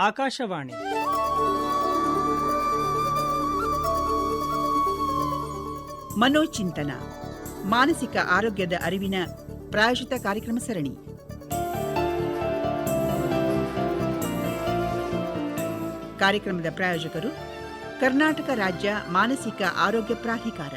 ಆಕಾಶವಾಣಿ. ಮನೋಚಿಂತನ ಮಾನಸಿಕ ಆರೋಗ್ಯದ ಅರಿವಿನ ಪ್ರಾಯೋಜಿತ ಕಾರ್ಯಕ್ರಮ ಸರಣಿ. ಕಾರ್ಯಕ್ರಮದ ಪ್ರಾಯೋಜಕರು ಕರ್ನಾಟಕ ರಾಜ್ಯ ಮಾನಸಿಕ ಆರೋಗ್ಯ ಪ್ರಾಧಿಕಾರ.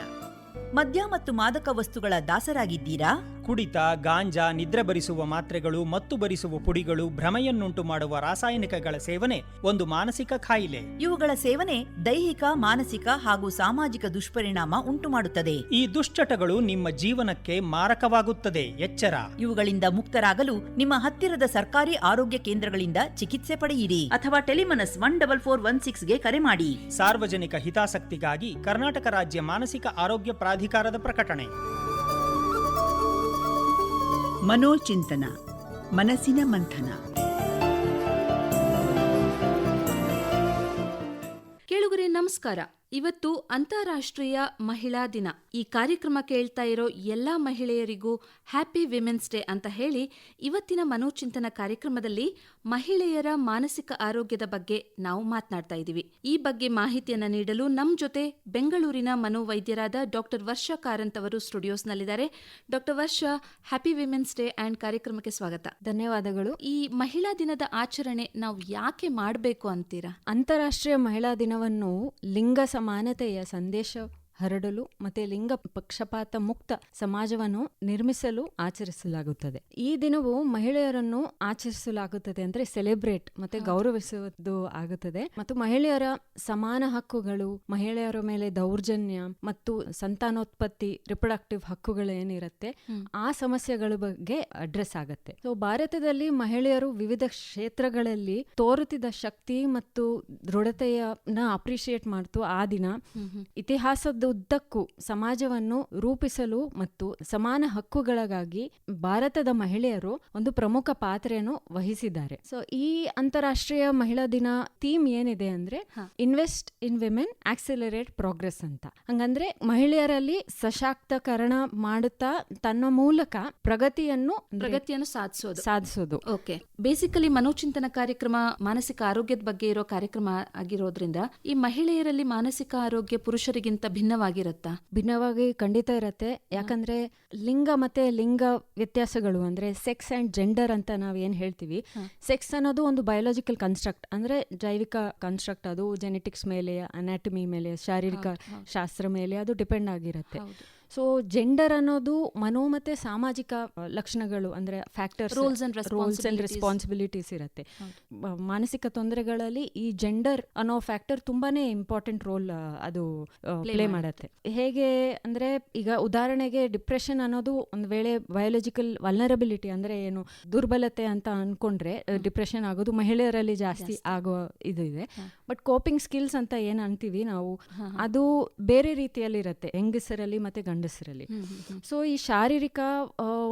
ಮದ್ಯ ಮತ್ತು ಮಾದಕ ವಸ್ತುಗಳ ದಾಸರಾಗಿದ್ದೀರಾ? ಕುಡಿತ ಗಾಂಜಾ ನಿದ್ರೆ ಬರಿಸುವ ಮಾತ್ರೆಗಳು ಮತ್ತು ಬರಿಸುವ ಪುಡಿಗಳು ಭ್ರಮೆಯನ್ನುಂಟು ಮಾಡುವ ರಾಸಾಯನಿಕಗಳ ಸೇವನೆ ಒಂದು ಮಾನಸಿಕ ಕಾಯಿಲೆ ಇವುಗಳ ಸೇವನೆ ದೈಹಿಕ ಮಾನಸಿಕ ಹಾಗೂ ಸಾಮಾಜಿಕ ದುಷ್ಪರಿಣಾಮ ಉಂಟು ಮಾಡುತ್ತದೆ. ಈ ದುಶ್ಚಟಗಳು ನಿಮ್ಮ ಜೀವನಕ್ಕೆ ಮಾರಕವಾಗುತ್ತದೆ. ಎಚ್ಚರ. ಇವುಗಳಿಂದ ಮುಕ್ತರಾಗಲು ನಿಮ್ಮ ಹತ್ತಿರದ ಸರ್ಕಾರಿ ಆರೋಗ್ಯ ಕೇಂದ್ರಗಳಿಂದ ಚಿಕಿತ್ಸೆ ಪಡೆಯಿರಿ. ಅಥವಾ TeleMANAS one double four one ಸಿಕ್ಸ್ಗೆ ಕರೆ ಮಾಡಿ. ಸಾರ್ವಜನಿಕ ಹಿತಾಸಕ್ತಿಗಾಗಿ ಕರ್ನಾಟಕ ರಾಜ್ಯ ಮಾನಸಿಕ ಆರೋಗ್ಯ ಪ್ರಾಧಿಕಾರದ ಪ್ರಕಟಣೆ. ಮನೋಚಿಂತನ, ಮನಸ್ಸಿನ ಮಂಥನ. ಕೇಳುಗರೆ, ನಮಸ್ಕಾರ. ಇವತ್ತು ಅಂತಾರಾಷ್ಟ್ರೀಯ ಮಹಿಳಾ ದಿನ. ಈ ಕಾರ್ಯಕ್ರಮ ಕೇಳ್ತಾ ಇರೋ ಎಲ್ಲಾ ಮಹಿಳೆಯರಿಗೂ ಹ್ಯಾಪಿ ವಿಮೆನ್ಸ್ ಡೇ ಅಂತ ಹೇಳಿ ಇವತ್ತಿನ ಮನೋಚಿಂತನ ಕಾರ್ಯಕ್ರಮದಲ್ಲಿ ಮಹಿಳೆಯರ ಮಾನಸಿಕ ಆರೋಗ್ಯದ ಬಗ್ಗೆ ನಾವು ಮಾತನಾಡ್ತಾ ಇದ್ದೀವಿ. ಈ ಬಗ್ಗೆ ಮಾಹಿತಿಯನ್ನ ನೀಡಲು ನಮ್ಮ ಜೊತೆ ಬೆಂಗಳೂರಿನ ಮನೋವೈದ್ಯರಾದ ಡಾಕ್ಟರ್ ವರ್ಷ ಕಾರಂತ್ ಅವರು ಸ್ಟುಡಿಯೋಸ್ನಲ್ಲಿದ್ದಾರೆ. Doctor Varsha happy women's day and ಕಾರ್ಯಕ್ರಮಕ್ಕೆ ಸ್ವಾಗತ. ಧನ್ಯವಾದಗಳು. ಈ ಮಹಿಳಾ ದಿನದ ಆಚರಣೆ ನಾವು ಯಾಕೆ ಮಾಡಬೇಕು ಅಂತೀರಾ? ಅಂತಾರಾಷ್ಟ್ರೀಯ ಮಹಿಳಾ ದಿನವನ್ನು ಲಿಂಗ ಸಮಾನತೆಯ ಸಂದೇಶ ಹರಡಲು ಮತ್ತೆ ಲಿಂಗ ಪಕ್ಷಪಾತ ಮುಕ್ತ ಸಮಾಜವನ್ನು ನಿರ್ಮಿಸಲು ಆಚರಿಸಲಾಗುತ್ತದೆ. ಈ ದಿನವು ಮಹಿಳೆಯರನ್ನು ಆಚರಿಸಲಾಗುತ್ತದೆ ಅಂದ್ರೆ ಸೆಲೆಬ್ರೇಟ್ ಮತ್ತೆ ಗೌರವಿಸುವುದು ಆಗುತ್ತದೆ. ಮತ್ತು ಮಹಿಳೆಯರ ಸಮಾನ ಹಕ್ಕುಗಳು ಮಹಿಳೆಯರ ಮೇಲೆ ದೌರ್ಜನ್ಯ ಮತ್ತು ಸಂತಾನೋತ್ಪತ್ತಿ ರಿಪ್ರೊಡಕ್ಟಿವ್ ಹಕ್ಕುಗಳು ಏನಿರುತ್ತೆ ಆ ಸಮಸ್ಯೆಗಳ ಬಗ್ಗೆ ಅಡ್ರೆಸ್ ಆಗುತ್ತೆ. ಸೊ ಭಾರತದಲ್ಲಿ ಮಹಿಳೆಯರು ವಿವಿಧ ಕ್ಷೇತ್ರಗಳಲ್ಲಿ ತೋರುತ್ತಿದ್ದ ಶಕ್ತಿ ಮತ್ತು ದೃಢತೆಯನ್ನ ಅಪ್ರಿಶಿಯೇಟ್ ಮಾಡ್ತು ಆ ದಿನ. ಇತಿಹಾಸದ ಉದ್ದಕ್ಕೂ ಸಮಾಜವನ್ನು ರೂಪಿಸಲು ಮತ್ತು ಸಮಾನ ಹಕ್ಕುಗಳಿಗಾಗಿ ಭಾರತದ ಮಹಿಳೆಯರು ಒಂದು ಪ್ರಮುಖ ಪಾತ್ರೆಯನ್ನು ವಹಿಸಿದ್ದಾರೆ. ಸೊ ಈ ಅಂತಾರಾಷ್ಟ್ರೀಯ ಮಹಿಳಾ ದಿನ ಥೀಮ್ ಏನಿದೆ ಅಂದ್ರೆ invest in women accelerate progress ಅಂತ. ಹಂಗಂದ್ರೆ ಮಹಿಳೆಯರಲ್ಲಿ ಸಶಕ್ತಕರಣ ಮಾಡುತ್ತಾ ತನ್ನ ಮೂಲಕ ಪ್ರಗತಿಯನ್ನು ಪ್ರಗತಿಯನ್ನು ಸಾಧಿಸೋದು. ಸಾಧಿಸೋದು. ಓಕೆ ಬೇಸಿಕಲಿ ಮನೋಚಿಂತನ ಕಾರ್ಯಕ್ರಮ ಮಾನಸಿಕ ಆರೋಗ್ಯದ ಬಗ್ಗೆ ಇರೋ ಕಾರ್ಯಕ್ರಮ ಆಗಿರೋದ್ರಿಂದ ಈ ಮಹಿಳೆಯರಲ್ಲಿ ಮಾನಸಿಕ ಆರೋಗ್ಯ ಪುರುಷರಿಗಿಂತ ಭಿನ್ನವಾಗಿರುತ್ತಾ? ಭಿನ್ನವಾಗಿ ಖಂಡಿತ ಇರತ್ತೆ. ಯಾಕಂದ್ರೆ ಲಿಂಗ ಮತ್ತೆ ಲಿಂಗ ವ್ಯತ್ಯಾಸಗಳು ಅಂದ್ರೆ ಸೆಕ್ಸ್ ಅಂಡ್ ಜೆಂಡರ್ ಅಂತ ನಾವು ಏನ್ ಹೇಳ್ತೀವಿ ಸೆಕ್ಸ್ ಅನ್ನೋದು ಒಂದು ಬಯೋಲಾಜಿಕಲ್ ಕನ್ಸ್ಟ್ರಕ್ಟ್ ಅಂದ್ರೆ ಜೈವಿಕ ಕನ್ಸ್ಟ್ರಕ್ಟ್ ಅದು ಜೆನೆಟಿಕ್ಸ್ ಮೇಲೆ ಅನಾಟಮಿ ಮೇಲೆ ಶಾರೀರಿಕ ಶಾಸ್ತ್ರ ಮೇಲೆ ಅದು ಡಿಪೆಂಡ್ ಆಗಿರುತ್ತೆ. ಸೊ ಜೆಂಡರ್ ಅನ್ನೋದು ಮನೋ ಮತ್ತೆ ಸಾಮಾಜಿಕ ಲಕ್ಷಣಗಳು ಅಂದ್ರೆ factors roles and roles and responsibilities ಇರುತ್ತೆ. ಮಾನಸಿಕ ತೊಂದರೆಗಳಲ್ಲಿ ಈ ಜೆಂಡರ್ ಅನ್ನೋ ಫ್ಯಾಕ್ಟರ್ ತುಂಬಾನೇ ಇಂಪಾರ್ಟೆಂಟ್ ರೋಲ್ ಅದು ಪ್ಲೇ ಮಾಡುತ್ತೆ. ಹೇಗೆ ಅಂದ್ರೆ ಈಗ ಉದಾಹರಣೆಗೆ ಡಿಪ್ರೆಷನ್ ಅನ್ನೋದು ಒಂದು ವೇಳೆ ಬಯೋಲಜಿಕಲ್ ವಲ್ನರಬಿಲಿಟಿ ಅಂದ್ರೆ ಏನು ದುರ್ಬಲತೆ ಅಂತ ಅನ್ಕೊಂಡ್ರೆ ಡಿಪ್ರೆಷನ್ ಆಗೋದು ಮಹಿಳೆಯರಲ್ಲಿ ಜಾಸ್ತಿ ಆಗೋ ಇದು ಇದೆ. ಬಟ್ ಕೋಪಿಂಗ್ ಸ್ಕಿಲ್ಸ್ ಅಂತ ಏನ್ ಅಂತೀವಿ ನಾವು ಅದು ಬೇರೆ ರೀತಿಯಲ್ಲಿ ಇರುತ್ತೆ ಹೆಂಗಸರಲ್ಲಿ ಮತ್ತೆ ಗಂಡಸರಲ್ಲಿ ಸೊ ಈ ಶಾರೀರಿಕ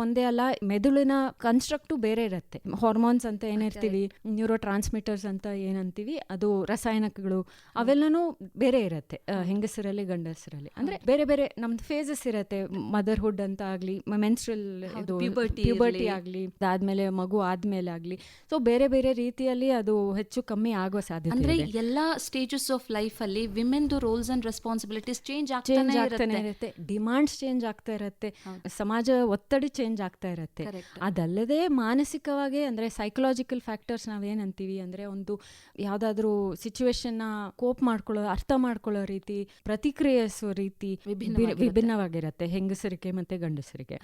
ಒಂದೇ ಅಲ್ಲ ಮೆದುಳಿನ ಕನ್ಸ್ಟ್ರಕ್ಟು ಬೇರೆ ಇರುತ್ತೆ. ಹಾರ್ಮೋನ್ಸ್ ಅಂತ ಏನಿರ್ತೀವಿ ನ್ಯೂರೋ ಟ್ರಾನ್ಸ್ಮಿಟರ್ಸ್ ಅಂತ ಏನಂತೀವಿ ಅದು ರಸಾಯನಿಕಗಳು ಅವೆಲ್ಲನೂ ಬೇರೆ ಇರುತ್ತೆ ಹೆಂಗಸರಲ್ಲಿ ಗಂಡಸರಲ್ಲಿ. ಅಂದ್ರೆ ಬೇರೆ ಬೇರೆ ನಮ್ದು ಫೇಸಸ್ ಇರುತ್ತೆ ಮದರ್ಹುಡ್ ಅಂತ ಆಗ್ಲಿ ಮೆನ್ಸ್ಟ್ರಲ್ ಇದು ಪ್ಯೂಬರ್ಟಿ. ಆಗ್ಲಿ ಅದಾದ್ಮೇಲೆ ಮಗು ಆದ್ಮೇಲೆ ಆಗ್ಲಿ. ಸೊ ಬೇರೆ ಬೇರೆ ರೀತಿಯಲ್ಲಿ ಅದು ಹೆಚ್ಚು ಕಮ್ಮಿ ಆಗೋ ಸಾಧ್ಯತೆ ಅಂದ್ರೆ ಎಲ್ಲಾ ಸ್ಟೇಜಸ್ ಆಫ್ ಲೈಫ್ ಅಲ್ಲಿ women roles and responsibilities change ಆಗ್ತಾನೆ ಇರುತ್ತೆ. ಇರುತ್ತೆ. ಡಿಮಾಂಡ್ಸ್ ಚೇಂಜ್ ಆಗ್ತಾ ಇರುತ್ತೆ ಸಮಾಜ ಒತ್ತಡ ಚೇಂಜ್ ಆಗ್ತಾ ಇರುತ್ತೆ. ಅದಲ್ಲದೆ ಮಾನಸಿಕವಾಗಿ ಅಂದ್ರೆ ಸೈಕಲಾಜಿಕಲ್ ಫ್ಯಾಕ್ಟರ್ಸ್ ನಾವೇನಂತೀವಿ ಅಂದ್ರೆ ಒಂದು ಯಾವ್ದಾದ್ರು ಸಿಚುವೇಶನ್ನ ನ ಕೋಪ್ ಮಾಡ್ಕೊಳ್ಳೋ ಅರ್ಥ ಮಾಡ್ಕೊಳ್ಳೋ ರೀತಿ ಪ್ರತಿಕ್ರಿಯಿಸೋ ರೀತಿ ವಿಭಿನ್ನವಾಗಿರುತ್ತೆ. ಬಿ- ವಿಭಿನ್ನವಾಗಿರುತ್ತೆ. ಹೆಂಗಸರಿಗೆ ಮತ್ತೆ ಗಂಡಸರಿಗೆ.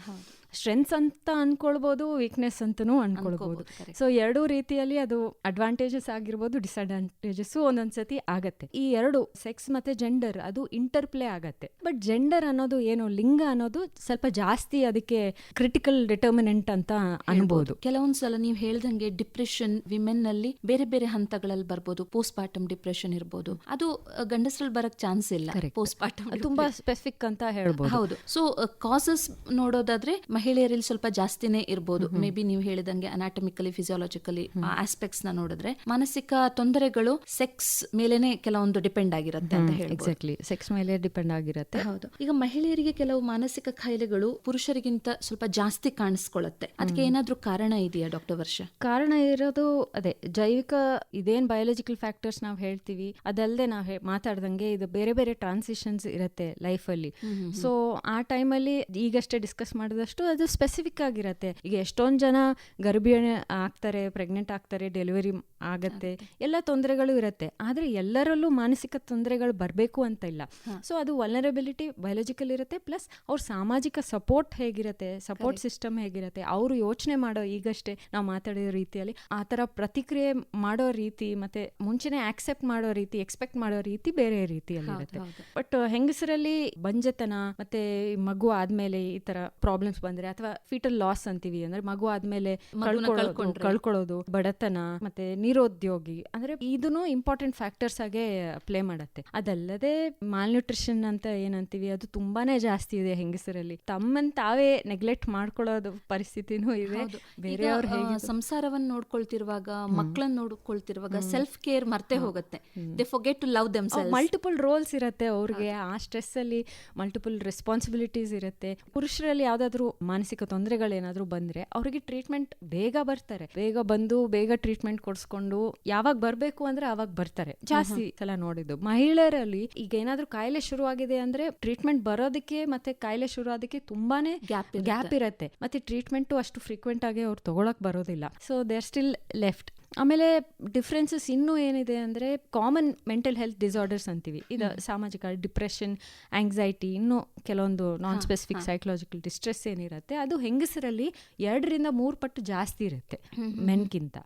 ಸ್ಟ್ರೆಂತ್ಸ್ ಅಂತ ಅನ್ಕೊಳ್ಬೋದು ವೀಕ್ನೆಸ್ ಅಂತನೂ ಅನ್ಕೊಳ್ಬೋದು. ಸೊ ಎರಡೂ ರೀತಿಯಲ್ಲಿ ಅದು ಅಡ್ವಾಂಟೇಜಸ್ ಆಗಿರ್ಬೋದು ಡಿಸ್ಅಡ್ವಾಂಟೇಜಸ್ ಒಂದೊಂದ್ಸತಿ ಆಗತ್ತೆ. ಈ ಎರಡು ಸೆಕ್ಸ್ ಮತ್ತೆ ಜೆಂಡರ್ ಅದು ಇಂಟರ್ಪ್ಲೇ ಆಗತ್ತೆ. ಬಟ್ ಜೆಂಡರ್ ಅನ್ನೋದು ಏನು ಲಿಂಗ ಅನ್ನೋದು ಸ್ವಲ್ಪ ಜಾಸ್ತಿ ಅದಕ್ಕೆ ಕ್ರಿಟಿಕಲ್ ಡಿಟರ್ಮಿನೆಂಟ್ ಅಂತ ಅನ್ಬೋದು. ಕೆಲವೊಂದ್ಸಲ ನೀವು ಹೇಳ್ದಂಗೆ ಡಿಪ್ರೆಷನ್ ವಿಮೆನ್ನಲ್ಲಿ ಬೇರೆ ಬೇರೆ ಹಂತಗಳಲ್ಲಿ ಬರ್ಬೋದು. ಪೋಸ್ಟ್ ಪಾರ್ಟಮ್ ಡಿಪ್ರೆಷನ್ ಇರ್ಬೋದು. ಅದು ಗಂಡಸರಲ್ಲಿ ಬರಕ್ ಚಾನ್ಸ್ ಇಲ್ಲ. ಪೋಸ್ಟ್ ಪಾರ್ಟಮ್ ತುಂಬಾ ಸ್ಪೆಸಿಫಿಕ್ ಅಂತ ಹೇಳ್ಬೋದು. ಹೌದು. ಸೊ ಕಾಸಸ್ ನೋಡೋದಾದ್ರೆ ಮಹಿಳೆಯರಲ್ಲಿ ಸ್ವಲ್ಪ ಜಾಸ್ತಿನೇ ಇರ್ಬೋದು. ಮೇ ಬಿ ನೀವು ಹೇಳಿದಂಗೆ ಅನಾಟಮಿಕಲಿ ಫಿಸಿಯಾಲಜಿಕಲಿ ಆಸ್ಪೆಕ್ಟ್ಸ್ನ ನೋಡಿದ್ರೆ ಮಾನಸಿಕ ತೊಂದರೆಗಳು ಸೆಕ್ಸ್ ಮೇಲೆನೆ ಕೆಲವೊಂದು ಡಿಪೆಂಡ್ ಆಗಿರುತ್ತೆ ಅಂತ ಹೇಳಿ ಎಕ್ಸಾಕ್ಟ್ಲಿ ಸೆಕ್ಸ್ ಮೇಲೆ ಡಿಪೆಂಡ್ ಆಗಿರುತ್ತೆ. ಹೌದು. ಈಗ ಮಹಿಳೆಯರಿಗೆ ಕೆಲವು ಮಾನಸಿಕ ಕಾಯಿಲೆಗಳು ಪುರುಷರಿಗಿಂತ ಸ್ವಲ್ಪ ಜಾಸ್ತಿ ಕಾಣಿಸ್ಕೊಳ್ಳುತ್ತೆ ಅದಕ್ಕೆ ಏನಾದ್ರೂ ಕಾರಣ ಇದೆಯಾ ಡಾಕ್ಟರ್ ವರ್ಷ? ಕಾರಣ ಇರೋದು ಅದೇ ಜೈವಿಕ ಇದೇನ್ ಬಯಾಲಜಿಕಲ್ ಫ್ಯಾಕ್ಟರ್ಸ್ ನಾವು ಹೇಳ್ತೀವಿ ಅದಲ್ಲದೆ ನಾವು ಮಾತಾಡ್ದಂಗೆ ಇದು ಬೇರೆ ಬೇರೆ ಟ್ರಾನ್ಸಿಷನ್ಸ್ ಇರುತ್ತೆ ಲೈಫಲ್ಲಿ ಸೊ ಆ ಟೈಮಲ್ಲಿ ಈಗಷ್ಟೇ ಡಿಸ್ಕಸ್ ಮಾಡಿದಷ್ಟು ಅದು ಸ್ಪೆಸಿಫಿಕ್ ಆಗಿರತ್ತೆ. ಈಗ ಎಷ್ಟೊಂದು ಜನ ಗರ್ಭಿಣಿ ಆಗ್ತಾರೆ ಪ್ರೆಗ್ನೆಂಟ್ ಆಗ್ತಾರೆ ಡೆಲಿವರಿ ಆಗತ್ತೆ. ಎಲ್ಲ ತೊಂದರೆಗಳು ಇರುತ್ತೆ. ಆದರೆ ಎಲ್ಲರಲ್ಲೂ ಮಾನಸಿಕ ತೊಂದರೆಗಳು ಬರಬೇಕು ಅಂತ ಇಲ್ಲ. ಸೊ ಅದು ವಲ್ನರಬಿಲಿಟಿ ಬಯಲಜಿಕಲ್ ಇರುತ್ತೆ ಪ್ಲಸ್ ಅವ್ರ ಸಾಮಾಜಿಕ ಸಪೋರ್ಟ್ ಹೇಗಿರುತ್ತೆ ಸಪೋರ್ಟ್ ಸಿಸ್ಟಮ್ ಹೇಗಿರುತ್ತೆ ಅವರು ಯೋಚನೆ ಮಾಡೋ ಈಗಷ್ಟೇ ನಾವು ಮಾತಾಡಿರೋ ರೀತಿಯಲ್ಲಿ ಆ ಥರ ಪ್ರತಿಕ್ರಿಯೆ ಮಾಡೋ ರೀತಿ ಮತ್ತೆ ಮುಂಚೆನೆ ಆಕ್ಸೆಪ್ಟ್ ಮಾಡೋ ರೀತಿ ಎಕ್ಸ್ಪೆಕ್ಟ್ ಮಾಡೋ ರೀತಿ ಬೇರೆ ರೀತಿಯಲ್ಲಿ ಇರುತ್ತೆ. ಬಟ್ ಹೆಂಗಸರಲ್ಲಿ ಬಂಜತನ ಮತ್ತೆ ಮಗು ಆದ್ಮೇಲೆ ಈ ತರ ಪ್ರಾಬ್ಲಮ್ಸ್ ಬಂದ್ರೆ ಅಥವಾ ಫೀಟಲ್ ಲಾಸ್ ಅಂತೀವಿ ಅಂದ್ರೆ ಮಗು ಆದ್ಮೇಲೆ ಕಳ್ಕೊಳ್ಳೋದು ಬಡತನ ಮತ್ತೆ ನಿರುದ್ಯೋಗಿ ಅಂದ್ರೆ ಇದನ್ನು ಇಂಪಾರ್ಟೆಂಟ್ ಫ್ಯಾಕ್ಟರ್ಸ್ ಆಗಿ ಪ್ಲೇ ಮಾಡತ್ತೆ. ಅದಲ್ಲದೆ ಮಾಲ್ನ್ಯೂಟ್ರಿಷನ್ ಅಂತ ಏನಂತೀವಿ ಅದು ತುಂಬಾನೇ ಜಾಸ್ತಿ ಇದೆ ಹೆಂಗಸರಲ್ಲಿ. ತಮ್ಮನ್ ತಾವೇ ನೆಗ್ಲೆಕ್ಟ್ ಮಾಡ್ಕೊಳ್ಳೋದು ಪರಿಸ್ಥಿತಿನೂ ಇದೆ. ಬೇರೆಯವ್ರು ಸಂಸಾರವನ್ನ ನೋಡ್ಕೊಳ್ತಿರುವಾಗ ಮಕ್ಕಳನ್ನ ನೋಡ್ಕೊಳ್ತಿರುವಾಗ ಸೆಲ್ಫ್ ಕೇರ್ ಮರ್ತೆ ಹೋಗುತ್ತೆ. They forget to love them multiple roles ಇರುತ್ತೆ ಅವ್ರಿಗೆ. ಆ ಸ್ಟ್ರೆಸ್ ಅಲ್ಲಿ ಮಲ್ಟಿಪಲ್ ರೆಸ್ಪಾನ್ಸಿಬಿಲಿಟೀಸ್ ಇರುತ್ತೆ. ಪುರುಷರಲ್ಲಿ ಯಾವ್ದಾದ್ರು ಮಾನಸಿಕ ತೊಂದರೆಗಳೇನಾದ್ರೂ ಬಂದ್ರೆ ಅವರಿಗೆ ಟ್ರೀಟ್ಮೆಂಟ್ ಬೇಗ ಬರ್ತಾರೆ. ಬೇಗ ಬಂದು ಬೇಗ ಟ್ರೀಟ್ಮೆಂಟ್ ಕೊಡಿಸ್ಕೊಂಡು ಯಾವಾಗ ಬರ್ಬೇಕು ಅಂದ್ರೆ ಅವಾಗ ಬರ್ತಾರೆ. ಜಾಸ್ತಿ ಸಲ ನೋಡಿದ್ದು. ಮಹಿಳೆಯರಲ್ಲಿ ಈಗ ಏನಾದ್ರೂ ಕಾಯಿಲೆ ಶುರುವಾಗಿದೆ ಅಂದ್ರೆ ಟ್ರೀಟ್ಮೆಂಟ್ ಬರೋದಕ್ಕೆ ಮತ್ತೆ ಕಾಯಿಲೆ ಶುರು ಆದಕ್ಕೆ ತುಂಬಾನೇ ಗ್ಯಾಪ್ ಗ್ಯಾಪ್ ಇರುತ್ತೆ. ಮತ್ತೆ ಟ್ರೀಟ್ಮೆಂಟ್ ಅಷ್ಟು ಫ್ರೀಕ್ವೆಂಟ್ ಆಗಿ ಅವ್ರು ತಗೊಳಕ್ ಬರೋದಿಲ್ಲ. So they are still left ಆಮೇಲೆ ಡಿಫ್ರೆನ್ಸಸ್ ಇನ್ನೂ ಏನಿದೆ ಅಂದರೆ ಕಾಮನ್ ಮೆಂಟಲ್ ಹೆಲ್ತ್ ಡಿಸಾರ್ಡರ್ಸ್ ಅಂತೀವಿ. ಇದು ಸಾಮಾಜಿಕ ಡಿಪ್ರೆಷನ್ ಆಂಗ್ಸೈಟಿ ಇನ್ನೂ ಕೆಲವೊಂದು ನಾನ್ ಸ್ಪೆಸಿಫಿಕ್ ಸೈಕಲಾಜಿಕಲ್ ಡಿಸ್ಟ್ರೆಸ್ ಏನಿರುತ್ತೆ ಅದು ಹೆಂಗಸರಲ್ಲಿ ಎರಡರಿಂದ ಮೂರು ಪಟ್ಟು ಜಾಸ್ತಿ ಇರುತ್ತೆ ಮೆನ್ಗಿಂತ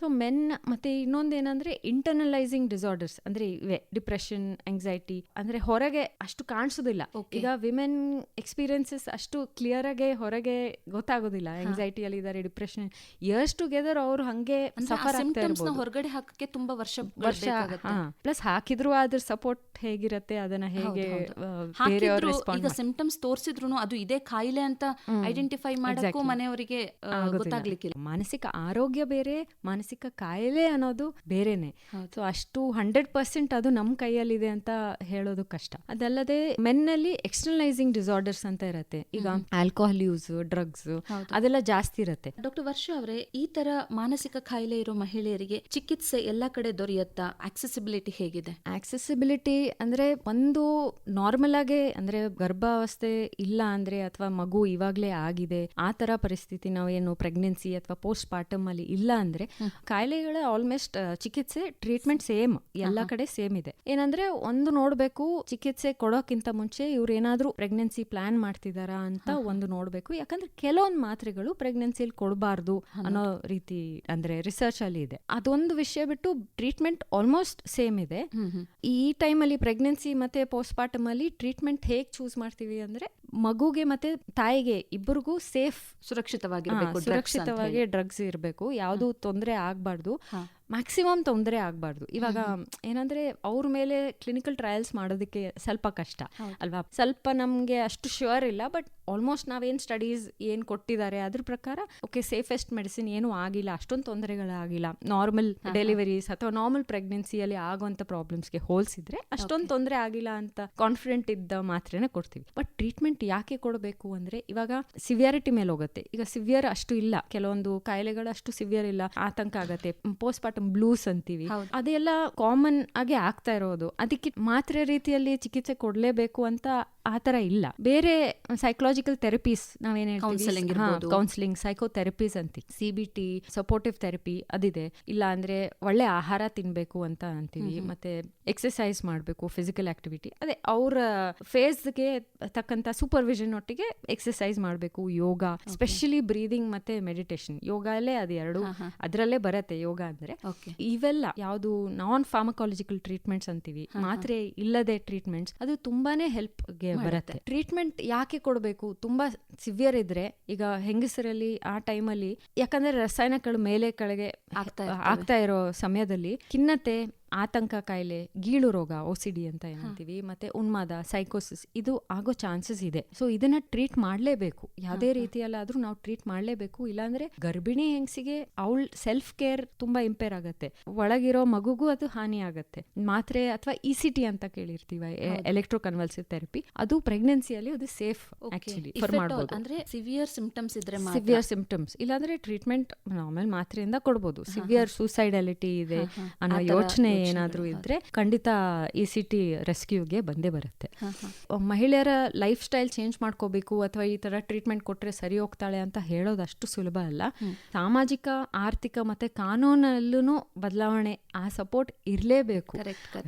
ಸೊ ಮೆನ್ ಮತ್ತೆ ಇನ್ನೊಂದು ಏನಂದ್ರೆ ಇಂಟರ್ನಲೈಸಿಂಗ್ ಡಿಸಾರ್ಡರ್ಸ್ ಅಂದ್ರೆ ಇವೆ ಡಿಪ್ರೆಷನ್ ಆಂಗ್ಸೈಟಿ ಅಂದ್ರೆ ಹೊರಗೆ ಅಷ್ಟು ಕಾಣಿಸೋದಿಲ್ಲ. ಈಗ ವಿಮೆನ್ ಎಕ್ಸ್ಪೀರಿಯನ್ಸಸ್ ಅಷ್ಟು ಕ್ಲಿಯರ್ ಆಗಿ ಹೊರಗೆ ಗೊತ್ತಾಗೋದಿಲ್ಲ. ಆಂಗ್ಸೈಟಿಯಲ್ಲಿ ಇದ್ದಾರೆ ಡಿಪ್ರೆಷನ್ ಇಯರ್ಸ್ ಟುಗೆದರ್ ಅವರು ಹಂಗೆ ಸಿಂಪ್ಟಮ್ಸ್ ಹೊರಗಡೆ ಹಾಕಕ್ಕೆ ತುಂಬಾ ವರ್ಷ ವರ್ಷ ಪ್ಲಸ್ ಹಾಕಿದ್ರು ಅದ್ರ ಸಪೋರ್ಟ್ ಹೇಗಿರುತ್ತೆ ಅದನ್ನ ಹೇಗೆ ಈಗ ಸಿಂಪ್ಟಮ್ಸ್ ತೋರಿಸಿದ್ರು ಅದು ಇದೇ ಕಾಯಿಲೆ ಅಂತ ಐಡೆಂಟಿಫೈ ಮಾಡಕ್ಕೂ ಮನೆಯವರಿಗೆ ಗೊತ್ತಾಗ್ಲಿಕ್ಕಿಲ್ಲ. ಮಾನಸಿಕ ಆರೋಗ್ಯ ಬೇರೆ ಮಾನಸಿಕ ಕಾಯಿಲೆ ಅನ್ನೋದು ಬೇರೆನೆ. ಸೊ ಅಷ್ಟು ಹಂಡ್ರೆಡ್ ಪರ್ಸೆಂಟ್ ಅದು ನಮ್ಮ ಕೈಯಲ್ಲಿದೆ ಅಂತ ಹೇಳೋದು ಕಷ್ಟ. ಅದಲ್ಲದೆ ಮೆನ್ನಲ್ಲಿ ಎಕ್ಸ್ಟರ್ನಲೈಸಿಂಗ್ ಡಿಸಾರ್ಡರ್ಸ್ ಅಂತ ಇರತ್ತೆ. ಈಗ ಆಲ್ಕೋಹಾಲ್ ಯೂಸ್ ಡ್ರಗ್ಸ್ ಅದೆಲ್ಲ ಜಾಸ್ತಿ ಇರತ್ತೆ. ಡಾಕ್ಟರ್ ವರ್ಷ ಅವರೇ ಈ ತರ ಮಾನಸಿಕ ಕಾಯಿಲೆ ಇರೋ ಮಹಿಳೆಯರಿಗೆ ಚಿಕಿತ್ಸೆ ಎಲ್ಲ ಕಡೆ ದೊರೆಯುತ್ತಾ? ಆಕ್ಸೆಸಿಬಿಲಿಟಿ ಹೇಗಿದೆ? ಆಕ್ಸೆಸಿಬಿಲಿಟಿ ಅಂದ್ರೆ ಒಂದು ನಾರ್ಮಲ್ ಆಗಿ ಅಂದ್ರೆ ಗರ್ಭಾವಸ್ಥೆ ಇಲ್ಲ ಅಂದ್ರೆ ಅಥವಾ ಮಗು ಇವಾಗ್ಲೇ ಆಗಿದೆ ಆ ತರ ಪರಿಸ್ಥಿತಿ ನಾವು ಏನು ಪ್ರೆಗ್ನೆನ್ಸಿ ಅಥವಾ ಪೋಸ್ಟ್ ಪಾರ್ಟಮ್ ಅಲ್ಲಿ ಇಲ್ಲ ಅಂದ್ರೆ ಕಾಯಿಲೆಗಳ ಆಲ್ಮೋಸ್ಟ್ ಚಿಕಿತ್ಸೆ ಟ್ರೀಟ್ಮೆಂಟ್ ಸೇಮ್ ಎಲ್ಲ ಕಡೆ ಸೇಮ್ ಇದೆ. ಏನಂದ್ರೆ ಒಂದು ನೋಡ್ಬೇಕು ಚಿಕಿತ್ಸೆ ಕೊಡೋಕ್ಕಿಂತ ಮುಂಚೆ ಇವ್ರು ಏನಾದ್ರೂ ಪ್ರೆಗ್ನೆನ್ಸಿ ಪ್ಲಾನ್ ಮಾಡ್ತಿದಾರಾ ಅಂತ ಒಂದು ನೋಡ್ಬೇಕು. ಯಾಕಂದ್ರೆ ಕೆಲವೊಂದು ಮಾತ್ರೆಗಳು ಪ್ರೆಗ್ನೆನ್ಸಿಯಲ್ಲಿ ಕೊಡಬಾರ್ದು ಅನ್ನೋ ರೀತಿ ಅಂದ್ರೆ ರಿಸರ್ಚ್ ಅಲ್ಲಿ ಇದೆ. ಅದೊಂದು ವಿಷಯ ಬಿಟ್ಟು ಟ್ರೀಟ್ಮೆಂಟ್ ಆಲ್ಮೋಸ್ಟ್ ಸೇಮ್ ಇದೆ. ಈ ಟೈಮಲ್ಲಿ ಪ್ರೆಗ್ನೆನ್ಸಿ ಮತ್ತೆ ಪೋಸ್ಟ್ ಪಾರ್ಟಮ್ ಅಲ್ಲಿ ಟ್ರೀಟ್ಮೆಂಟ್ ಹೇಗೆ ಚೂಸ್ ಮಾಡ್ತೀವಿ ಅಂದ್ರೆ ಮಗುಗೆ ಮತ್ತೆ ತಾಯಿಗೆ ಇಬ್ಬರಿಗೂ ಸೇಫ್ ಸುರಕ್ಷಿತವಾಗಿರಬೇಕು ಸುರಕ್ಷಿತವಾಗಿ ಡ್ರಗ್ಸ್ ಇರಬೇಕು. ಯಾವುದು ತೊಂದರೆ ಆಗಬಾರ್ದು. ಮ್ಯಾಕ್ಸಿಮಮ್ ತೊಂದರೆ ಆಗಬಾರ್ದು. ಇವಾಗ ಏನಂದ್ರೆ ಅವ್ರ ಮೇಲೆ ಕ್ಲಿನಿಕಲ್ ಟ್ರಯಲ್ಸ್ ಮಾಡೋದಕ್ಕೆ ಸ್ವಲ್ಪ ಕಷ್ಟ. ಅಲ್ವಾ? ಸ್ವಲ್ಪ ನಮಗೆ ಅಷ್ಟು ಶ್ಯೂರ್ ಇಲ್ಲ ಬಟ್ ಆಲ್ಮೋಸ್ಟ್ ನಾವೇನು ಸ್ಟಡೀಸ್ ಏನು ಕೊಟ್ಟಿದ್ದಾರೆ ಅದ್ರ ಪ್ರಕಾರ ಓಕೆ ಸೇಫೆಸ್ಟ್ ಮೆಡಿಸಿನ್ ಏನೂ ಆಗಿಲ್ಲ ಅಷ್ಟೊಂದು ತೊಂದರೆಗಳಾಗಿಲ್ಲ. ನಾರ್ಮಲ್ ಡೆಲಿವರೀಸ್ ಅಥವಾ ನಾರ್ಮಲ್ ಪ್ರೆಗ್ನೆನ್ಸಿಯಲ್ಲಿ ಆಗುವಂಥ ಪ್ರಾಬ್ಲಮ್ಸ್ಗೆ ಹೋಲಿಸಿದ್ರೆ ಅಷ್ಟೊಂದು ತೊಂದರೆ ಆಗಿಲ್ಲ ಅಂತ ಕಾನ್ಫಿಡೆಂಟ್ ಇದ್ದ ಮಾತ್ರನೇ ಕೊಡ್ತೀವಿ. ಬಟ್ ಟ್ರೀಟ್ಮೆಂಟ್ ಯಾಕೆ ಕೊಡಬೇಕು ಅಂದ್ರೆ ಇವಾಗ ಸಿವಿಯಾರಿಟಿ ಮೇಲೆ ಹೋಗುತ್ತೆ. ಈಗ ಸಿವಿಯರ್ ಅಷ್ಟು ಇಲ್ಲ. ಕೆಲವೊಂದು ಕಾಯಿಲೆಗಳು ಅಷ್ಟು ಸಿವಿಯರ್ ಇಲ್ಲ. ಆತಂಕ ಆಗತ್ತೆ. ಪೋಸ್ಟ್ ಪಾರ್ಟಮ್ ಬ್ಲೂಸ್ ಅಂತೀವಿ ಅದೆಲ್ಲ ಕಾಮನ್ ಆಗಿ ಆಗ್ತಾ ಇರೋದು. ಅದಕ್ಕೆ ಮಾತ್ರೆ ರೀತಿಯಲ್ಲಿ ಚಿಕಿತ್ಸೆ ಕೊಡಲೇಬೇಕು ಅಂತ ಆತರ ಇಲ್ಲ. ಬೇರೆ ಸೈಕಲಾಜಿಕಲ್ ಥೆರಪೀಸ್ ನಾವೇನೇ ಕೌನ್ಸಿಲಿಂಗ್. ಕೌನ್ಸಿಲಿಂಗ್ ಸೈಕೋಥೆರಪೀಸ್ ಅಂತ C B T supportive therapy ಅದಿದೆ. ಇಲ್ಲ ಅಂದ್ರೆ ಒಳ್ಳೆ ಆಹಾರ ತಿನ್ಬೇಕು ಅಂತ ಅಂತೀವಿ. ಮತ್ತೆ ಎಕ್ಸಸೈಸ್ ಮಾಡಬೇಕು ಫಿಸಿಕಲ್ ಆಕ್ಟಿವಿಟಿ ಅದೇ ಅವರ ಫೇಸ್ಗೆ ತಕ್ಕಂತ ಸೂಪರ್ವಿಷನ್ ಒಟ್ಟಿಗೆ ಎಕ್ಸಸೈಸ್ ಮಾಡಬೇಕು ಯೋಗ ಸ್ಪೆಷಲಿ ಬ್ರೀದಿಂಗ್ ಮತ್ತೆ ಮೆಡಿಟೇಷನ್ ಯೋಗಲ್ಲೇ ಅದು ಎರಡು. ಅದರಲ್ಲೇ ಬರತ್ತೆ ಯೋಗ ಅಂದ್ರೆ. ಇವೆಲ್ಲ ಯಾವುದು ನಾನ್ ಫಾರ್ಮಕಾಲಜಿಕಲ್ ಟ್ರೀಟ್ಮೆಂಟ್ಸ್ ಅಂತೀವಿ ಮಾತ್ರೆ ಇಲ್ಲದೆ ಟ್ರೀಟ್ಮೆಂಟ್ಸ್ ಅದು ತುಂಬಾನೇ ಹೆಲ್ಪ್ಗೆ ಬರುತ್ತೆ. ಟ್ರೀಟ್ಮೆಂಟ್ ಯಾಕೆ ಕೊಡಬೇಕು? ತುಂಬಾ ಸಿವಿಯರ್ ಇದ್ರೆ ಈಗ ಹೆಂಗಸರಲ್ಲಿ ಆ ಟೈಮಲ್ಲಿ ಯಾಕಂದ್ರೆ ರಸಾಯನಗಳು ಮೇಲೆ ಕೆಳಗೆ ಆಗ್ತಾ ಆಗ್ತಾ ಇರೋ ಸಮಯದಲ್ಲಿ ಖಿನ್ನತೆ ಆತಂಕ ಕಾಯಿಲೆ ಗೀಳು ರೋಗ ಡಿ ಅಂತ ಹೇಳ್ತೀವಿ ಮತ್ತೆ ಉನ್ಮಾದ ಸೈಕೋಸಿಸ್ ಇದು ಆಗೋ ಚಾನ್ಸಸ್ ಇದೆ. ಸೊ ಇದನ್ನ ಟ್ರೀಟ್ ಮಾಡಲೇಬೇಕು. ಯಾವುದೇ ರೀತಿಯಲ್ಲಾದ್ರೂ ನಾವು ಟ್ರೀಟ್ ಮಾಡಲೇಬೇಕು. ಇಲ್ಲಾಂದ್ರೆ ಗರ್ಭಿಣಿ ಹೆಂಗಸಿಗೆ ಅವಳ ಸೆಲ್ಫ್ ಕೇರ್ ತುಂಬಾ ಇಂಪೇರ್ ಆಗುತ್ತೆ. ಒಳಗಿರೋ ಮಗುಗೂ ಅದು ಹಾನಿ ಆಗುತ್ತೆ. ಮಾತ್ರೆ ಅಥವಾ ಇ ಸಿ ಟಿ ಅಂತ ಕೇಳಿರ್ತೀವಿ ಎಲೆಕ್ಟ್ರೋ ಕನ್ವಲ್ಸಿವ್ ಥೆರಪಿ ಅದು ಪ್ರೆಗ್ನೆನ್ಸಿಯಲ್ಲಿ ಅದು ಸೇಫ್ ಆಕ್ಚುಲಿ ಮಾಡಬಹುದು ಅಂದ್ರೆ ಸಿವಿಯರ್ ಸಿಂಪ್ಟಮ್ಸ್ ಇದ್ರೆ. ಸಿವಿಯರ್ ಸಿಂಪ್ಟಮ್ಸ್ ಇಲ್ಲಾಂದ್ರೆ ಟ್ರೀಟ್ಮೆಂಟ್ ನಾರ್ಮಲ್ ಮಾತ್ರೆಯಿಂದ ಕೊಡ್ಬೋದು. ಸಿವಿಯರ್ ಸೂಸೈಡಾಲಿಟಿ ಇದೆ ಅನ್ನೋ ಯೋಚನೆ ಏನಾದ್ರೂ. ಇದ್ರೆ ಖಂಡಿತ ಇ ಸಿ ಟಿ ರೆಸ್ಕ್ಯೂಗೆ ಬಂದೇ ಬರುತ್ತೆ. ಮಹಿಳೆಯರ ಲೈಫ್ ಸ್ಟೈಲ್ ಚೇಂಜ್ ಮಾಡ್ಕೋಬೇಕು ಅಥವಾ ಈ ತರ ಟ್ರೀಟ್ಮೆಂಟ್ ಕೊಟ್ರೆ ಸರಿ ಹೋಗ್ತಾಳೆ ಅಂತ ಹೇಳೋದು ಅಷ್ಟು ಸುಲಭ ಅಲ್ಲ. ಸಾಮಾಜಿಕ ಆರ್ಥಿಕ ಮತ್ತೆ ಕಾನೂನಲ್ಲೂ ಬದಲಾವಣೆ ಆ ಸಪೋರ್ಟ್ ಇರಲೇಬೇಕು.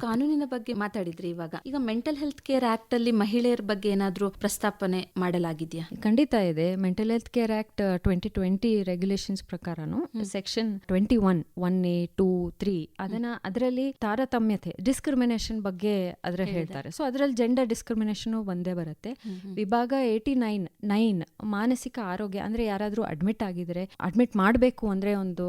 ಕಾನೂನಿನ ಬಗ್ಗೆ ಮಾತಾಡಿದ್ರಿ ಇವಾಗ. ಈಗ ಮೆಂಟಲ್ ಹೆಲ್ತ್ ಕೇರ್ ಆಕ್ಟ್ ಅಲ್ಲಿ ಮಹಿಳೆಯರ ಬಗ್ಗೆ ಏನಾದರೂ ಪ್ರಸ್ತಾಪನೆ ಮಾಡಲಾಗಿದೆಯಾ? ಖಂಡಿತ ಇದೆ. Mental health care act twenty twenty regulations ಪ್ರಕಾರನು section twenty one one A two three ಅದನ್ನ ಅದರಲ್ಲಿ ತಾರತಮ್ಯತೆ ಡಿಸ್ಕ್ರಿಮಿನೇಷನ್ ಬಗ್ಗೆ ಅದ್ರ ಹೇಳ್ತಾರೆ. ಸೊ ಅದರಲ್ಲಿ ಜೆಂಡರ್ ಡಿಸ್ಕ್ರಿಮಿನೇಷನ್ ಒಂದೇ ಬರುತ್ತೆ. ವಿಭಾಗ ಏಯ್ಟಿ ನೈನ್ ನೈನ್ ಮಾನಸಿಕ ಆರೋಗ್ಯ ಅಂದ್ರೆ ಯಾರಾದರೂ ಅಡ್ಮಿಟ್ ಆಗಿದ್ರೆ ಅಡ್ಮಿಟ್ ಮಾಡಬೇಕು ಅಂದ್ರೆ ಒಂದು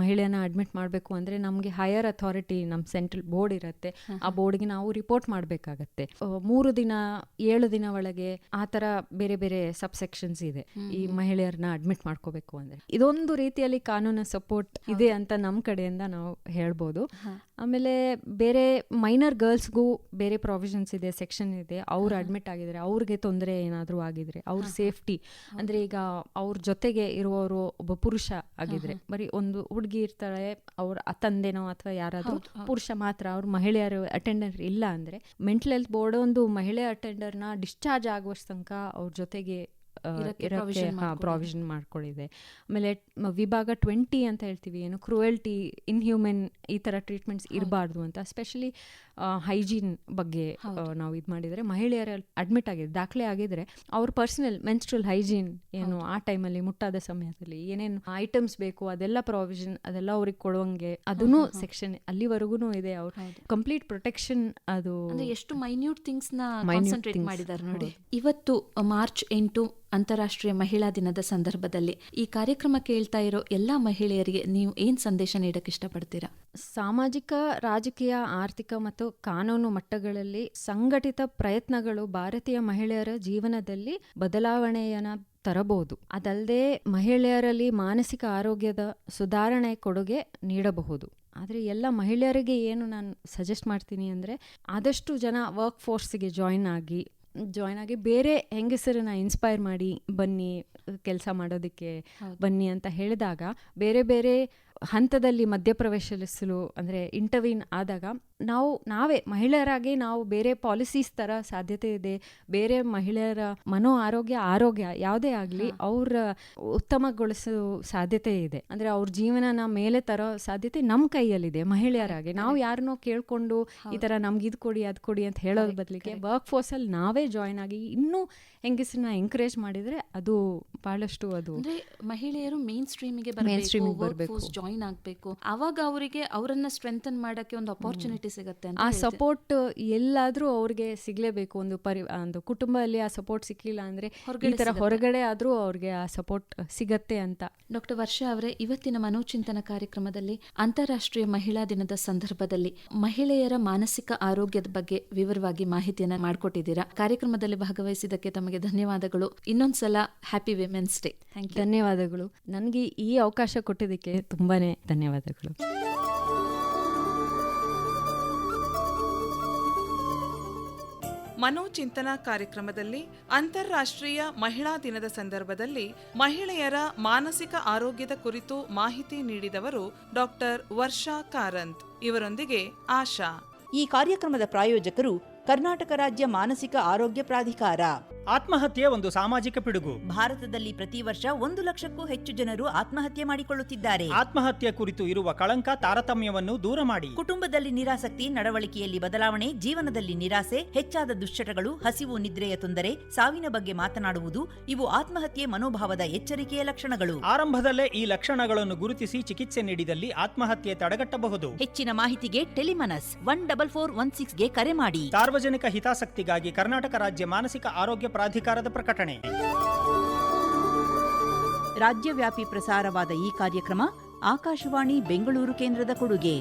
ಮಹಿಳೆಯನ್ನ ಅಡ್ಮಿಟ್ ಮಾಡಬೇಕು ಅಂದ್ರೆ ನಮಗೆ ಹೈಯರ್ ಅಥಾರಿಟಿ ನಮ್ಮ ಸೆಂಟ್ರಲ್ ಬೋರ್ಡ್ ಇರುತ್ತೆ. ಆ ಬೋರ್ಡ್ಗೆ ನಾವು ರಿಪೋರ್ಟ್ ಮಾಡಬೇಕಾಗತ್ತೆ. ಮೂರು ದಿನ ಏಳು ದಿನ ಒಳಗೆ ಆ ತರ ಬೇರೆ ಬೇರೆ ಸಬ್ ಸೆಕ್ಷನ್ಸ್ ಇದೆ ಈ ಮಹಿಳೆಯರನ್ನ ಅಡ್ಮಿಟ್ ಮಾಡ್ಕೋಬೇಕು ಅಂದ್ರೆ. ಇದೊಂದು ರೀತಿಯಲ್ಲಿ ಕಾನೂನು ಸಪೋರ್ಟ್ ಇದೆ ಅಂತ ನಮ್ಮ ಕಡೆಯಿಂದ ನಾವು ಹೇಳ್ಬೋದು. ಆಮೇಲೆ ಬೇರೆ ಮೈನರ್ ಗರ್ಲ್ಸ್ಗೂ ಬೇರೆ ಪ್ರಾವಿಷನ್ಸ್ ಇದೆ ಸೆಕ್ಷನ್ ಇದೆ ಅವ್ರು ಅಡ್ಮಿಟ್ ಆಗಿದ್ರೆ ಅವ್ರಿಗೆ ತೊಂದರೆ ಏನಾದರೂ ಆಗಿದ್ರೆ ಅವ್ರ ಸೇಫ್ಟಿ ಅಂದ್ರೆ ಈಗ ಅವ್ರ ಜೊತೆಗೆ ಇರುವವರು ಒಬ್ಬ ಪುರುಷ ಆಗಿದ್ರೆ ಬರೀ ಒಂದು ಹುಡುಗಿ ಇರ್ತಾಳೆ ಅವ್ರ ತಂದೆನೋ ಅಥವಾ ಯಾರಾದರೂ ಪುರುಷ ಮಾತ್ರ ಅವ್ರ ಮಹಿಳೆಯರ ಅಟೆಂಡರ್ ಇಲ್ಲ ಅಂದ್ರೆ ಮೆಂಟಲ್ ಹೆಲ್ತ್ ಬೋರ್ಡ್ ಒಂದು ಮಹಿಳೆ ಅಟೆಂಡರ್ನ ಡಿಸ್ಚಾರ್ಜ್ ಆಗುವಷ್ಟು ತನಕ ಅವ್ರ ಜೊತೆಗೆ ಇರಕ್ಕೆ ಹಾ. ಪ್ರಾವಿಷನ್ ಮಾಡ್ಕೊಂಡಿದೆ ಆಮೇಲೆ ವಿಭಾಗ ಟ್ವೆಂಟಿ ಅಂತ ಹೇಳ್ತೀವಿ ಏನು ಕ್ರೂಯಲ್ಟಿ ಇನ್ಹ್ಯೂಮನ್ ಈ ಥರ ಟ್ರೀಟ್ಮೆಂಟ್ಸ್ ಇರಬಾರ್ದು ಅಂತ. ಸ್ಪೆಷಲಿ ಹೈಜೀನ್ ಬಗ್ಗೆ ನಾವು ಇದು ಮಾಡಿದರೆ ಮಹಿಳೆಯರ ಅಡ್ಮಿಟ್ ಆಗಿದೆ ದಾಖಲೆ ಆಗಿದ್ರೆ ಅವ್ರ ಪರ್ಸನಲ್ ಮೆನ್ಸ್ಟ್ರಲ್ ಹೈಜೀನ್ ಏನು ಆ ಟೈಮಲ್ಲಿ ಮುಟ್ಟಾದ ಸಮಯದಲ್ಲಿ ಏನೇನು ಐಟಮ್ಸ್ ಬೇಕು ಅದೆಲ್ಲ ಪ್ರಾವಿಷನ್ ಅದೆಲ್ಲ ಅವ್ರಿಗೆ ಕೊಡುವಂಗೆ ಅದನ್ನು ಸೆಕ್ಷನ್ ಅಲ್ಲಿವರೆಗೂ ಇದೆ ಅವ್ರ ಕಂಪ್ಲೀಟ್ ಪ್ರೊಟೆಕ್ಷನ್ ಅದು ಎಷ್ಟು ಮೈನ್ಯೂಟ್ ಥಿಂಗ್ಸ್ನ ಕಾನ್ಸಂಟ್ರೇಟ್ ಮಾಡಿದ್ದಾರೆ ನೋಡಿ. ಇವತ್ತು ಮಾರ್ಚ್ ಎಂಟು ಅಂತಾರಾಷ್ಟ್ರೀಯ ಮಹಿಳಾ ದಿನದ ಸಂದರ್ಭದಲ್ಲಿ ಈ ಕಾರ್ಯಕ್ರಮ ಕೇಳ್ತಾ ಇರೋ ಎಲ್ಲ ಮಹಿಳೆಯರಿಗೆ ನೀವು ಏನ್ ಸಂದೇಶ ನೀಡಕ್ಕೆ ಇಷ್ಟಪಡ್ತೀರಾ? ಸಾಮಾಜಿಕ, ರಾಜಕೀಯ, ಆರ್ಥಿಕ ಮತ್ತು ಕಾನೂನು ಮಟ್ಟಗಳಲ್ಲಿ ಸಂಘಟಿತ ಪ್ರಯತ್ನಗಳು ಭಾರತೀಯ ಮಹಿಳೆಯರ ಜೀವನದಲ್ಲಿ ಬದಲಾವಣೆಯನ್ನ ತರಬಹುದು. ಅದಲ್ಲದೆ ಮಹಿಳೆಯರಲ್ಲಿ ಮಾನಸಿಕ ಆರೋಗ್ಯದ ಸುಧಾರಣೆ ಕೊಡುಗೆ ನೀಡಬಹುದು. ಆದರೆ ಎಲ್ಲ ಮಹಿಳೆಯರಿಗೆ ಏನು ನಾನು ಸಜೆಸ್ಟ್ ಮಾಡ್ತೀನಿ ಅಂದರೆ ಆದಷ್ಟು ಜನ ವರ್ಕ್ ಫೋರ್ಸ್ಗೆ ಜಾಯಿನ್ ಆಗಿ ಜಾಯ್ನ್ ಆಗಿ ಬೇರೆ ಹೆಂಗಸರನ್ನ ಇನ್ಸ್ಪೈರ್ ಮಾಡಿ ಬನ್ನಿ ಕೆಲಸ ಮಾಡೋದಕ್ಕೆ ಬನ್ನಿ ಅಂತ ಹೇಳಿದಾಗ ಬೇರೆ ಬೇರೆ ಹಂತದಲ್ಲಿ ಮಧ್ಯಪ್ರವೇಶಿಸಲು ಅಂದರೆ ಇಂಟರ್ವ್ಯೂನ್ ಆದಾಗ ನಾವು ನಾವೇ ಮಹಿಳೆಯರಾಗಿ ನಾವು ಬೇರೆ ಪಾಲಿಸೀಸ್ ಥರ ಸಾಧ್ಯತೆ ಇದೆ ಬೇರೆ ಮಹಿಳೆಯರ ಮನೋ ಆರೋಗ್ಯ ಆರೋಗ್ಯ ಯಾವುದೇ ಆಗಲಿ ಅವ್ರ ಉತ್ತಮಗೊಳಿಸೋ ಸಾಧ್ಯತೆ ಇದೆ. ಅಂದರೆ ಅವ್ರ ಜೀವನನ ಮೇಲೆ ತರೋ ಸಾಧ್ಯತೆ ನಮ್ಮ ಕೈಯಲ್ಲಿದೆ ಮಹಿಳೆಯರಾಗಿ. ನಾವು ಯಾರನ್ನೋ ಕೇಳ್ಕೊಂಡು ಈ ಥರ ನಮ್ಗೆ ಇದು ಕೊಡಿ ಅದು ಕೊಡಿ ಅಂತ ಹೇಳೋದ್ರ ಬದಲಿಗೆ ವರ್ಕ್ ಫೋರ್ಸಲ್ಲಿ ನಾವೇ ಜಾಯ್ನ್ ಆಗಿ ಇನ್ನೂ ಹೆಂಗಸನ್ನ ಎಂಕರೇಜ್ ಮಾಡಿದರೆ ಅದು ಭಾಳಷ್ಟು ಅದು ಅಂದ್ರೆ ಮಹಿಳೆಯರು ಮೇನ್ ಸ್ಟ್ರೀಮಿಗೆ ಬರಬೇಕು ಬರ್ಬೇಕು. ಜಾಯಿನ್ ಆಗ್ಬೇಕು. ಅವಾಗ ಅವರಿಗೆ ಅವರನ್ನ ಸ್ಟ್ರೆಂಥನ್ ಮಾಡಕ್ಕೆ ಒಂದು ಅಪರ್ಚುನಿಟಿ ಸಿಗುತ್ತೆ ಅಂತ ಆ ಸಪೋರ್ಟ್ ಎಲ್ಲಾದ್ರೂ ಅವ್ರಿಗೆ ಸಿಗ್ಲೇಬೇಕು. ಒಂದು ಪರಿ ಒಂದು ಕುಟುಂಬದಲ್ಲಿ ಆ ಸಪೋರ್ಟ್ ಸಿಕ್ಕಿಲ್ಲ ಅಂದ್ರೆ ಈ ಹೊರ್ಗಡೆ ತರ ಹೊರಗಡೆ ಆದ್ರೂ ಅವ್ರಿಗೆ ಆ ಸಪೋರ್ಟ್ ಸಿಗತ್ತೆ ಅಂತ. ಡಾಕ್ಟರ್ ವರ್ಷ ಅವರೇ ಇವತ್ತಿನ ಮನೋಚಿಂತನ ಕಾರ್ಯಕ್ರಮದಲ್ಲಿ ಅಂತಾರಾಷ್ಟ್ರೀಯ ಮಹಿಳಾ ದಿನದ ಸಂದರ್ಭದಲ್ಲಿ ಮಹಿಳೆಯರ ಮಾನಸಿಕ ಆರೋಗ್ಯದ ಬಗ್ಗೆ ವಿವರವಾಗಿ ಮಾಹಿತಿಯನ್ನು ಮಾಡಿಕೊಟ್ಟಿದ್ದೀರಾ. ಕಾರ್ಯಕ್ರಮದಲ್ಲಿ ಭಾಗವಹಿಸಿದ್ದಕ್ಕೆ ತಮಗೆ ಧನ್ಯವಾದಗಳು. ಇನ್ನೊಂದ್ಸಲ happy women's day thank you ಧನ್ಯವಾದಗಳು. ನನಗೆ ಈ ಅವಕಾಶ ಕೊಟ್ಟಿದ್ದಕ್ಕೆ ತುಂಬಾನೇ ಧನ್ಯವಾದಗಳು. ಮನೋಚಿಂತನ ಕಾರ್ಯಕ್ರಮದಲ್ಲಿ ಅಂತಾರಾಷ್ಟ್ರೀಯ ಮಹಿಳಾ ದಿನದ ಸಂದರ್ಭದಲ್ಲಿ ಮಹಿಳೆಯರ ಮಾನಸಿಕ ಆರೋಗ್ಯದ ಕುರಿತು ಮಾಹಿತಿ ನೀಡಿದವರು ಡಾಕ್ಟರ್ ವರ್ಷಾ ಕಾರಂತ್. ಇವರೊಂದಿಗೆ ಆಶಾ. ಈ ಕಾರ್ಯಕ್ರಮದ ಪ್ರಾಯೋಜಕರು ಕರ್ನಾಟಕ ರಾಜ್ಯ ಮಾನಸಿಕ ಆರೋಗ್ಯ ಪ್ರಾಧಿಕಾರ. ಆತ್ಮಹತ್ಯೆ ಒಂದು ಸಾಮಾಜಿಕ ಪಿಡುಗು. ಭಾರತದಲ್ಲಿ ಪ್ರತಿ ವರ್ಷ ಒಂದು ಲಕ್ಷಕ್ಕೂ ಹೆಚ್ಚು ಜನರು ಆತ್ಮಹತ್ಯೆ ಮಾಡಿಕೊಳ್ಳುತ್ತಿದ್ದಾರೆ. ಆತ್ಮಹತ್ಯೆ ಕುರಿತು ಇರುವ ಕಳಂಕ ತಾರತಮ್ಯವನ್ನು ದೂರ ಮಾಡಿ. ಕುಟುಂಬದಲ್ಲಿ ನಿರಾಸಕ್ತಿ ನಡವಳಿಕೆಯಲ್ಲಿ ಬದಲಾವಣೆ ಜೀವನದಲ್ಲಿ ನಿರಾಸೆ ಹೆಚ್ಚಾದ ದುಶ್ಚಟಗಳು ಹಸಿವು ನಿದ್ರೆಯ ತೊಂದರೆ ಸಾವಿನ ಬಗ್ಗೆ ಮಾತನಾಡುವುದು ಇವು ಆತ್ಮಹತ್ಯೆ ಮನೋಭಾವದ ಎಚ್ಚರಿಕೆಯ ಲಕ್ಷಣಗಳು. ಆರಂಭದಲ್ಲೇ ಈ ಲಕ್ಷಣಗಳನ್ನು ಗುರುತಿಸಿ ಚಿಕಿತ್ಸೆ ನೀಡಿದಲ್ಲಿ ಆತ್ಮಹತ್ಯೆ ತಡೆಗಟ್ಟಬಹುದು. ಹೆಚ್ಚಿನ ಮಾಹಿತಿಗೆ TeleMANAS one double four one ಸಿಕ್ಸ್ಗೆ ಕರೆ ಮಾಡಿ. ಸಾರ್ವಜನಿಕ ಹಿತಾಸಕ್ತಿಗಾಗಿ ಕರ್ನಾಟಕ ರಾಜ್ಯ ಮಾನಸಿಕ ಆರೋಗ್ಯ ಪ್ರಾಧಿಕಾರದ ಪ್ರಕಟಣೆ. ರಾಜ್ಯವ್ಯಾಪಿ ಪ್ರಸಾರವಾದ ಈ ಕಾರ್ಯಕ್ರಮ ಆಕಾಶವಾಣಿ ಬೆಂಗಳೂರು ಕೇಂದ್ರದ ಕೊಡುಗೆ.